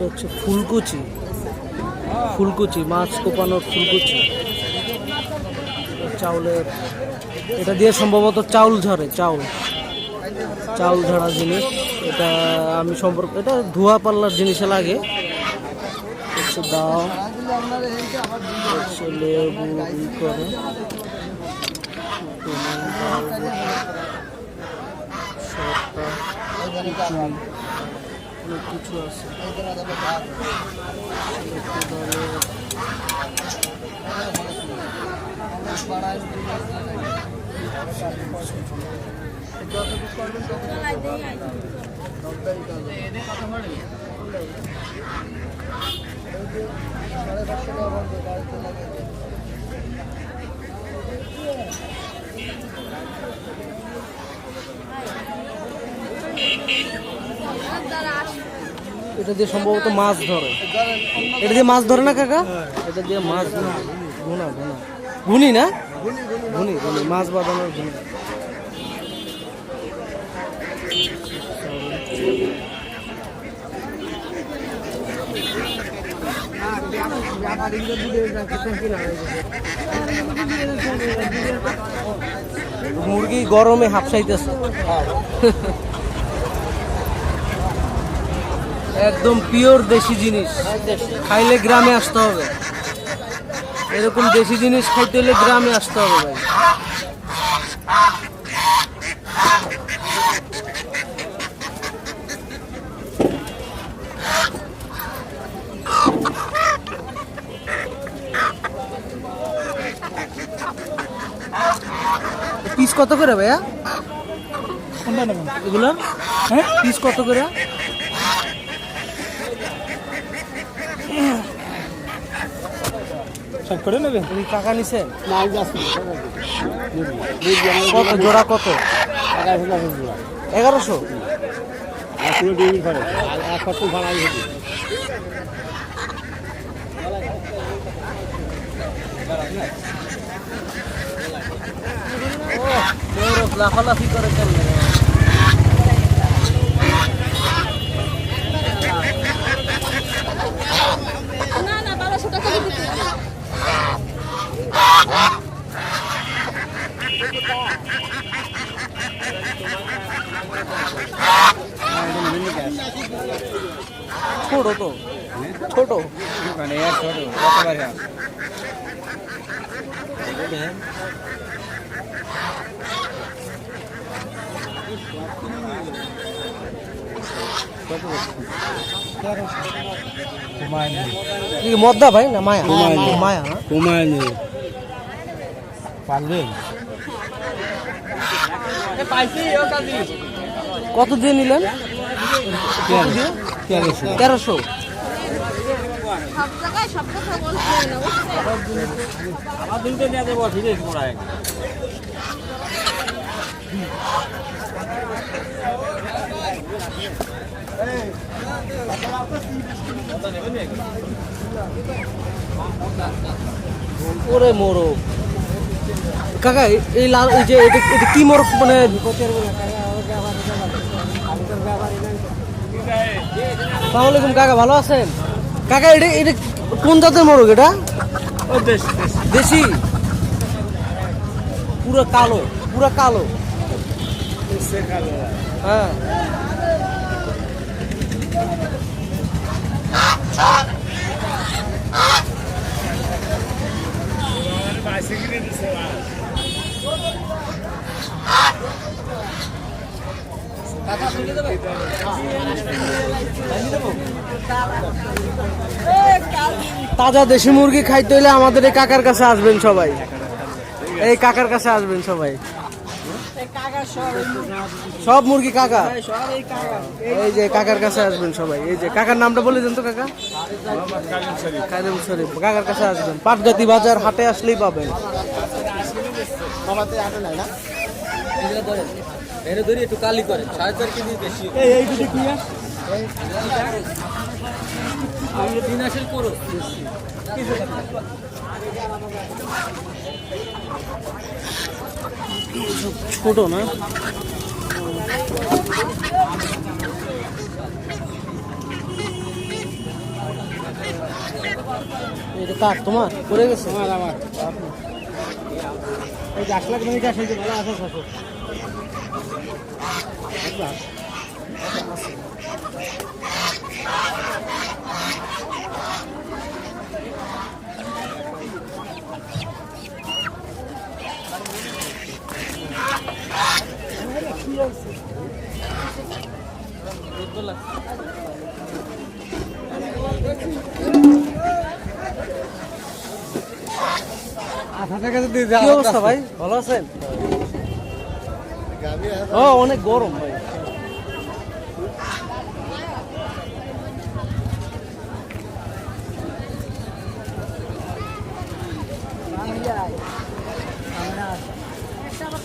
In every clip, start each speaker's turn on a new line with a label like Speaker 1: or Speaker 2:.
Speaker 1: হচ্ছে ফুলকুচি। ফুলকুচি, মাছ কোপানোর ফুলকুচি। চাউলের, এটা দিয়ে সম্ভবত চাউল ঝরে, চাউল। চাউল ঝরা জিনিস। এটা আমি সম্পর্ক এটা ধোয়া পাল্লার জিনিসে লাগে। হচ্ছে দাও। হচ্ছে লেবু ই করে। অনেক কিছু আছে
Speaker 2: গাড়িতে লাগে
Speaker 1: এটা দিয়ে সম্ভবত মাছ ধরে। এটা দিয়ে মাছ ধরে না কাকা? এটা দিয়ে মাছ ধরে। ঘুনা ঘুনা ঘুনি না? ঘুনি ঘুনি মাছ বাঁধানোর ঘুনি মুরগি গরমে হাফসাইতেছে। একদম পিওর দেশি জিনিস। খাইলে গ্রামে আসতে হবে। এরকম দেশি জিনিস খাইতে হলে গ্রামে আসতে হবে ভাই। পিস কত করে ভাইয়া?
Speaker 3: কোনটা নেবেন
Speaker 1: এগুলো? হ্যাঁ? পিস কত করে?
Speaker 3: সব করে নেবেন
Speaker 1: তুমি টাকা নিছেন কত? জোড়া কত?
Speaker 3: এগারোশো
Speaker 1: এগারোশো
Speaker 3: আর পুরো ডিউটি ভাড়া এক সপ্তাহ ভাড়াই হবে
Speaker 1: লাফালাফি করে কেমনে
Speaker 4: না না বারোশো টাকা দিতে
Speaker 1: ছোট তো। ছোট।
Speaker 3: মানে ছোট কত টাকা
Speaker 1: কি মদ্দা ভাই না মায়া?
Speaker 3: মায়া।
Speaker 1: মায়া না
Speaker 3: কমায় পারবেন
Speaker 1: কত দিয়ে নিলেন?
Speaker 3: তেরোশো? আমার
Speaker 1: ওরে মোরগ। কাকা এই লাল এই যে এটা কি মোরগ? মানে সালাম আলাইকুম কাকা ভালো আছেন? কাকা এটা এটা কোন জাতের মোরগ এটা?
Speaker 3: দেশি
Speaker 1: পুরো কালো পুরো কালো। হ্যাঁ। তাজা দেশি মুরগি খাইতে হলে আমাদের এই কাকার কাছে আসবেন সবাই। এই কাকার কাছে আসবেন সবাই। সব মুরগি। কাকা? এই যে কাকার কাছে আসবেন সবাই। এই যে কাকার নামটা বলে দেন তো কাকা। কালিম শরীফ। কাকার কাছে আসবেন। পাটগাতি বাজার হাটে আসলেই পাবেন। একটু কালি করে সাড়ে চার কেজি বেশি
Speaker 3: এই এই দুটো কি
Speaker 1: ছোট না? কার? তোমার? পড়ে গেছে?
Speaker 3: আমার আমার এই দশ লাখ মিনিট আসে যে ভালো আসো আসো হাজার কাছে দিয়ে
Speaker 1: কি অবস্থা ভাই? ভালো আছেন? ও অনেক গরম ভাই।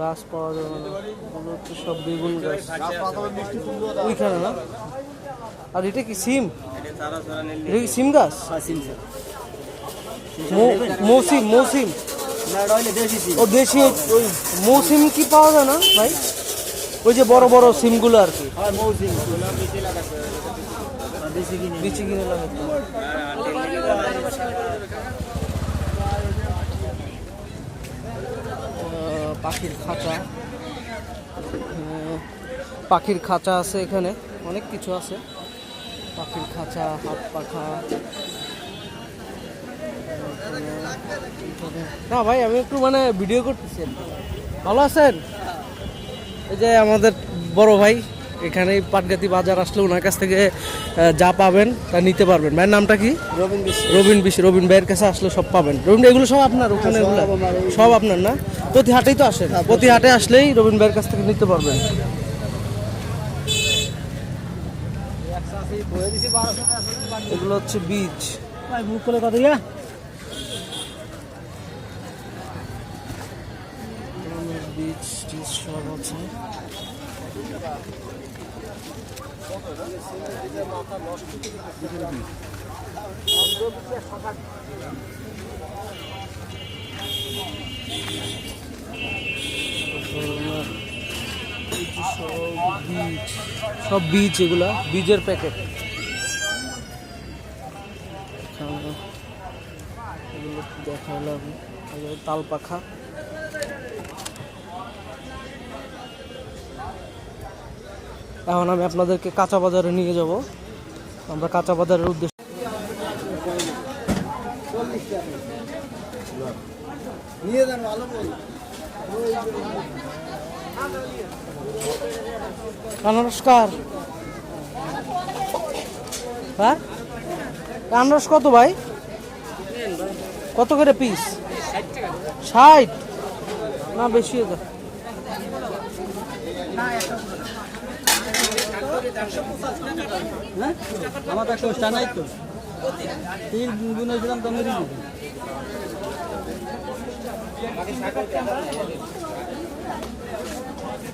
Speaker 3: গাছ
Speaker 1: পাওয়া যাবে না। এগুলো হচ্ছে সব বেগুন গাছ। ওইখানে না? আর এটা কি সিম? এটা কি সিম গাছ? মৌসিম মৌসিম। ও দেশি ওই মৌসিম কি পাওয়া যায় না ভাই? ওই যে বড় বড় সিমগুলো আর কি। বিচি কিনে। লাগাতে হবে। আহ, পাখির খাঁচা। পাখির খাঁচা আছে এখানে অনেক কিছু আছে। পাখির খাঁচা হাত পাখা। না ভাই আমি একটু মানে ভিডিও করতেছি ভালো আছেন? এই যে আমাদের বড় ভাই এখানে পাটগাতি বাজার আসলে ওনার কাছ থেকে যা পাবেন তা নিতে পারবেন। ভাইয়ের নামটা কি? রবিন বিশ রবিন ভাইয়ের কাছে আসলে সব পাবেন। রবিন এগুলো সব আপনার? ওখানে এগুলো? সব আপনার না? প্রতি হাটেই তো আসেন? প্রতি হাটে আসলেই রবিন ভাইয়ের কাছ থেকে নিতে পারবেন। এগুলো হচ্ছে বীজ।
Speaker 3: মুখ করে কত ইয়া
Speaker 1: বীজ টিজ সব আছে। বীজ সব বীজ এগুলা বীজের প্যাকেট দেখালাম তাল পাখা এখন আমি আপনাদেরকে কাঁচা বাজারে নিয়ে যাব। আমরা কাঁচা বাজারের উদ্দেশ্যে
Speaker 2: নিয়ে যান, ভালো বল
Speaker 1: নমস্কার। হ্যাঁ? আনারস কত ভাই? কত করে পিস ষাট। না, বেশি হয়ে
Speaker 3: হ্যাঁ? আমার নাই তো। তো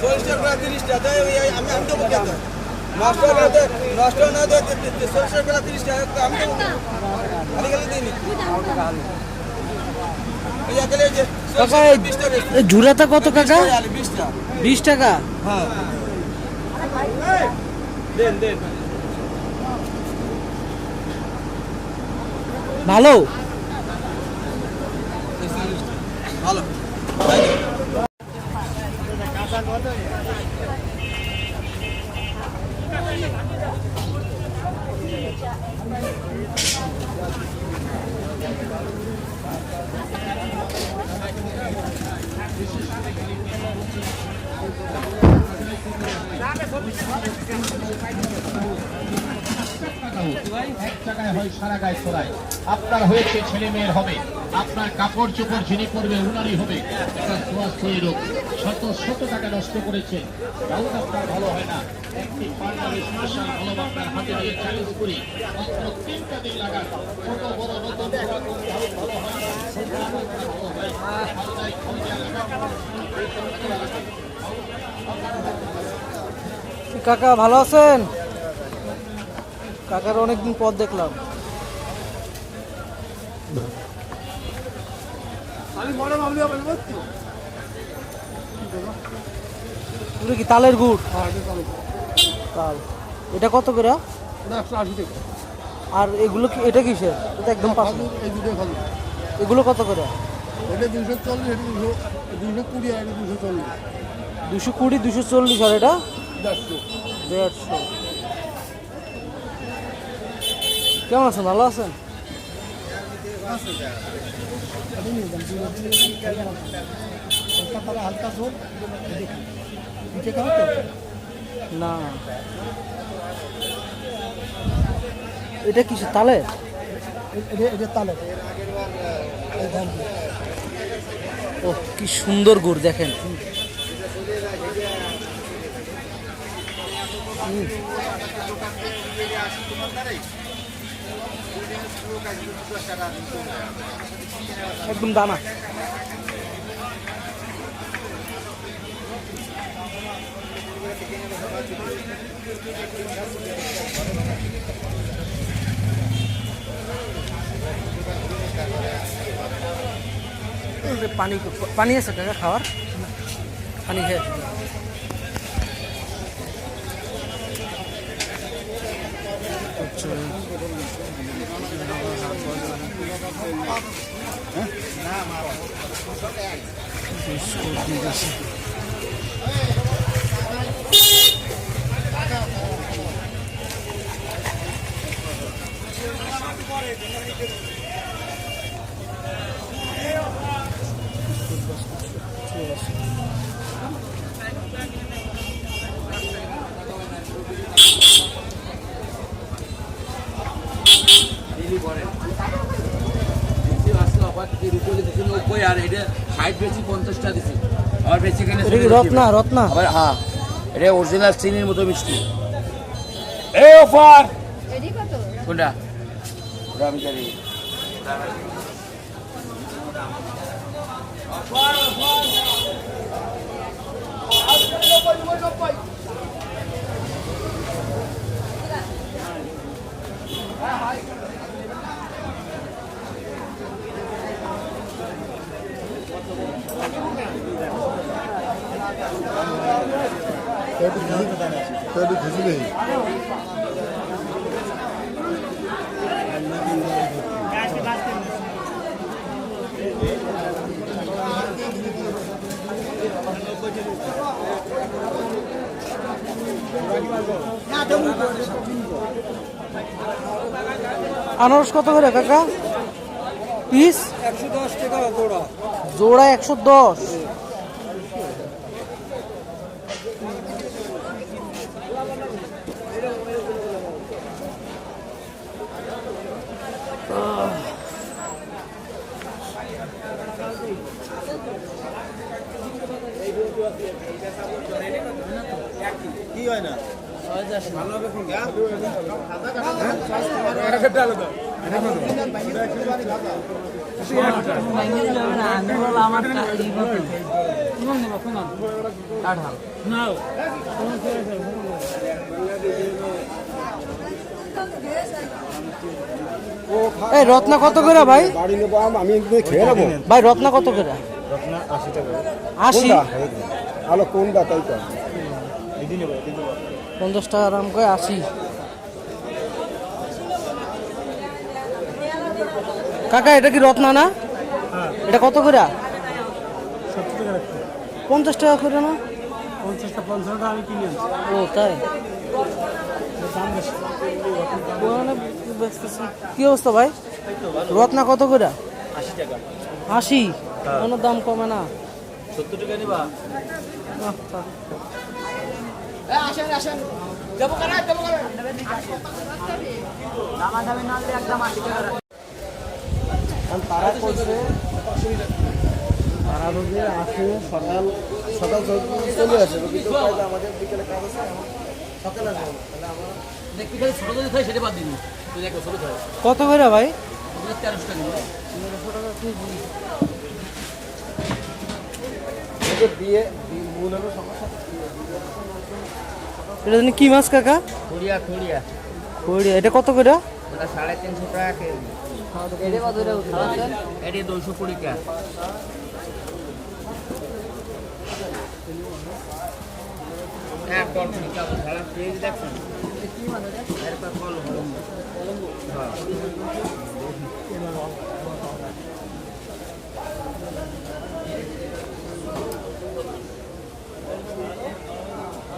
Speaker 2: চল্লিশটা করে তিরিশটা তাই ওই আমি আমি দেবো কেন নষ্ট না নষ্ট না আমি দিইনি।
Speaker 1: কাকা এই ঝুরাটা কত কাকা? বিশ টাকা
Speaker 2: হ্যাঁ। দেন দেন।
Speaker 1: ভালো?
Speaker 2: ভালো।
Speaker 5: এক টাকায় হয়, সারা গায়ে আপনার হয়েছে ছেলে মেয়ের হবে। আপনার কাপড় চোপড় যিনি পরবে, উনারই হবে। একটা শত শত টাকা নষ্ট করেছেন তাও আপনার ভালো হয় না।
Speaker 1: কাকা, ভালো আছেন? কাকার অনেকদিন পর দেখলাম। কি তালের গুড়? তাল। এটা কত করে? আর এগুলো কি এটা কিসের? এটা একদম এগুলো কত করে?
Speaker 2: এটা দুশো চল্লিশ দুশো কুড়ি আর দুশো চল্লিশ।
Speaker 1: দুশো কুড়ি দুশো চল্লিশ আর এটা?
Speaker 2: দেড়শো।
Speaker 1: দেড়শো। কেমন আছেন? ভালো
Speaker 2: হালকা
Speaker 1: না। এটা কিসের তালে?
Speaker 2: এটা তালে
Speaker 1: ও, কি সুন্দর গুড়, দেখেন। উম। একদম দানা পানি পানি আছে কাকা খাওয়ার। পানি খেয়ে আচ্ছা। Hä? রত্না রত্না।
Speaker 6: আবার হ্যাঁ এটা অরিজিনাল চিনির মতো মিষ্টি। এ অফার! কোনটা? ওটা আমি জানি।
Speaker 2: খুশি
Speaker 1: আনারস কত করে কাকা? পিস?
Speaker 2: একশো দশ টাকা জোড়া।
Speaker 1: জোড়া একশো দশ। এই রত্না কত করে ভাই?
Speaker 7: বাড়ি নেব আম, খেয়ে নেব।
Speaker 1: ভাই রত্না কত করে?
Speaker 7: আপনার আশি টাকা।
Speaker 1: আশি?
Speaker 7: আলো কোনটা তাই তো।
Speaker 1: পঞ্চাশ টাকা দাম করে আশি। কাকা এটা কি রত্না না? এটা কত করে? পঞ্চাশ টাকা করে না?
Speaker 3: পঞ্চাশ টাকা আমি কিনে
Speaker 1: ও তাই? বেচতেছে। কি অবস্থা ভাই? রত্না কত করে?
Speaker 2: আশি টাকা।
Speaker 1: আশি? কোনো দাম কমে না।
Speaker 2: সত্তর টাকা নিবা।
Speaker 1: আহ, থাক। কারণ তারা করছে তারা আসে সকাল সকাল চলে আসে আমাদের বিকেলে কাজ আছে সকালে আসব তাহলে আমরা
Speaker 6: ছোট যদি থাকে সেটা বাদ দিন।
Speaker 1: কত করে ভাই?
Speaker 6: তেরোশো টাকা
Speaker 1: বিয়ে মূলেরও সমস্যা এটা জানি কি মাছ কাকা?
Speaker 6: খড়িয়া খড়িয়া।
Speaker 1: খড়িয়া এটা কত করে?
Speaker 6: ওটা সাড়ে তিনশো টাকা কেজি। এটা দুশো কুড়ি টাকা। হ্যাঁ সারা দেখছেন এরপর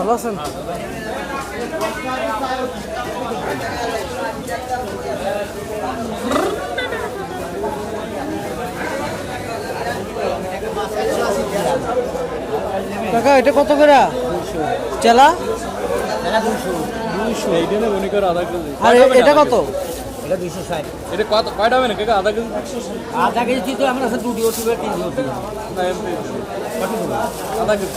Speaker 1: ভালো আছেন? কাকা এটা কত করে? চেলা? আর এটা কত?
Speaker 6: এটা দুশো ষাট
Speaker 3: এটা কত? কয়টা হবে না কাকা আধা কেজি?
Speaker 6: আধা কেজি আমরা দুটি বা তিনটি ওটি
Speaker 3: আধা কেজি।